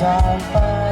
จากไป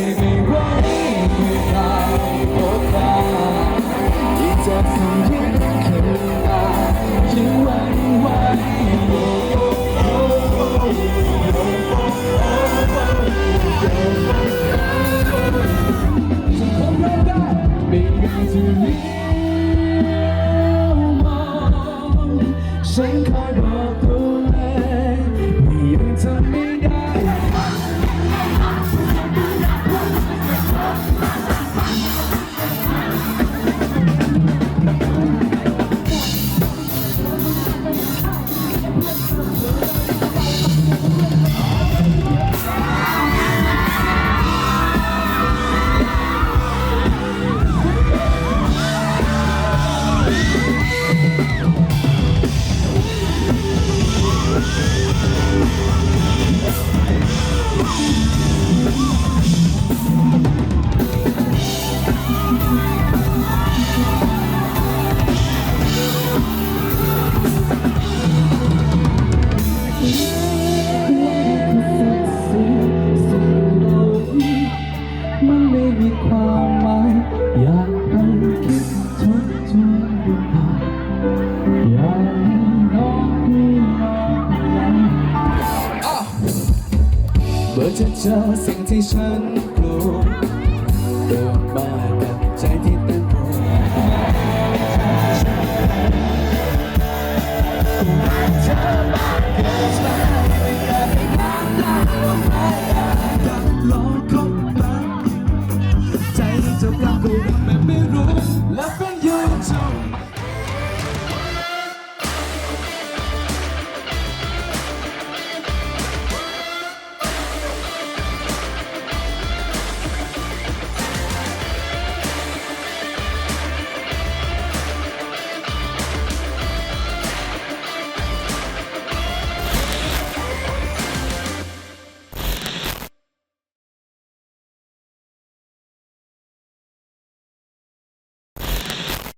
ไม่ไหวเมื่อได้พบตาที่จะทำให้คืนตายังหวันไหวโอ้โอ้โอ้โอ้จะคงรับได้ไม่ได้จะเลัอจะเจอสิ่งที่ฉันกลัวเกิดมากับใจที่เต้นรัวเธอมาเกิดมาไม่อยากให้น้ำตาลงไปดังลมคบตาใจจะกลับกู